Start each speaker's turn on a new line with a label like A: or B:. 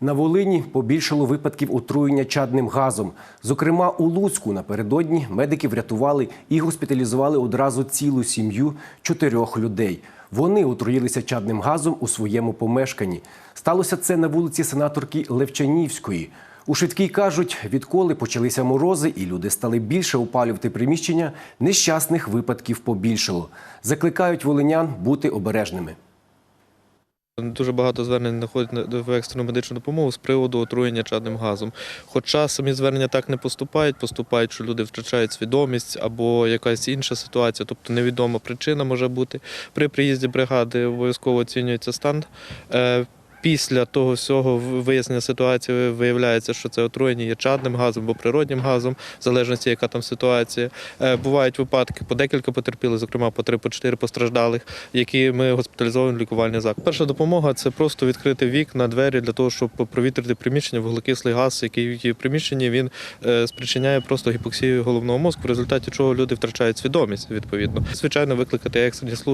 A: На Волині побільшало випадків отруєння чадним газом. Зокрема, у Луцьку напередодні медики врятували і госпіталізували одразу цілу сім'ю чотирьох людей. Вони отруїлися чадним газом у своєму помешканні. Сталося це на вулиці сенаторки Левчанівської. У швидкій кажуть, відколи почалися морози і люди стали більше опалювати приміщення, нещасних випадків побільшало. Закликають волинян бути обережними.
B: Дуже багато звернень знаходять в екстрену медичну допомогу з приводу отруєння чадним газом. Хоча самі звернення так не поступають, поступають, що люди втрачають свідомість або якась інша ситуація, тобто невідома причина може бути. При приїзді бригади обов'язково оцінюється стан. Після того всього вияснення ситуації виявляється, що це отруєння є чадним газом або природнім газом, в залежності, яка там ситуація. Е, Бувають випадки по декілька потерпілих, зокрема по три, по чотири постраждалих, які ми госпіталізовуємо в лікувальний заклад. Перша допомога це просто відкрити вікна, двері для того, щоб провітрити приміщення, вуглекислий газ, який є в приміщенні, він е, спричиняє просто гіпоксію головного мозку, в результаті чого люди втрачають свідомість відповідно. Звичайно, викликати екстрені служби.